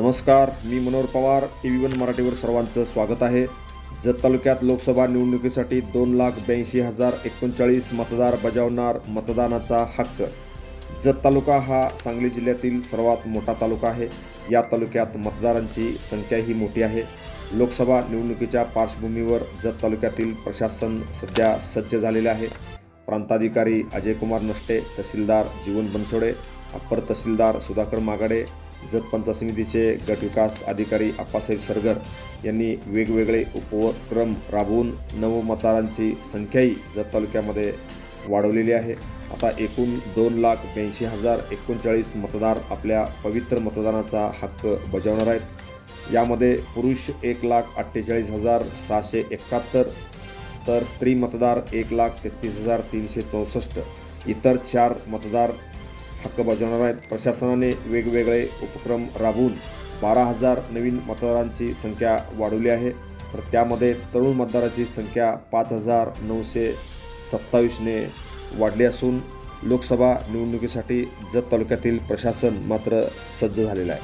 नमस्कार मी Manohar Pawar T V one मराठीवर सर्वांचं स्वागत आहे. जत तालुक्यात लोकसभा निवडणुकीसाठी दोन लाख ब्याऐंशी हजार एकोणचाळीस मतदार बजावणार मतदानाचा हक्क. जत तालुका हा सांगली जिल्ह्यातील सर्वात मोठा तालुका आहे. या तालुक्यात मतदारांची संख्याही मोठी आहे. लोकसभा निवडणुकीच्या पार्श्वभूमीवर जत तालुक्यातील प्रशासन सध्या सज्ज झालेले आहे. प्रांताधिकारी अजयकुमार नष्टे तहसीलदार जीवन बनसोडे अप्पर तहसीलदार सुधाकर मागाडे जत पंचायत समितीचे गटविकास अधिकारी आप्पासाहेब सरगर यांनी वेगवेगळे उपक्रम राबवून नवमतदारांची संख्याही जत तालुक्यामध्ये वाढवलेली आहे. आता एकूण दोन लाख ब्याऐंशी हजार एकोणचाळीस मतदार आपल्या पवित्र मतदानाचा हक्क बजावणार आहेत. यामध्ये पुरुष एक लाख अठ्ठेचाळीस हजार सहाशे एकाहत्तर तर स्त्री मतदार एक लाख तेहतीस हजार तीनशे चौसष्ट इतर चार मतदार हक्क बजावणार आहेत. प्रशासनाने वेगवेगळे उपक्रम राबवून बारा हजार नवीन मतदारांची संख्या वाढवली आहे. तर त्यामध्ये तरुण मतदाराची संख्या पाच हजार नऊशे सत्तावीसने वाढली असून लोकसभा निवडणुकीसाठी जत तालुक्यातील प्रशासन मात्र सज्ज झालेलं आहे.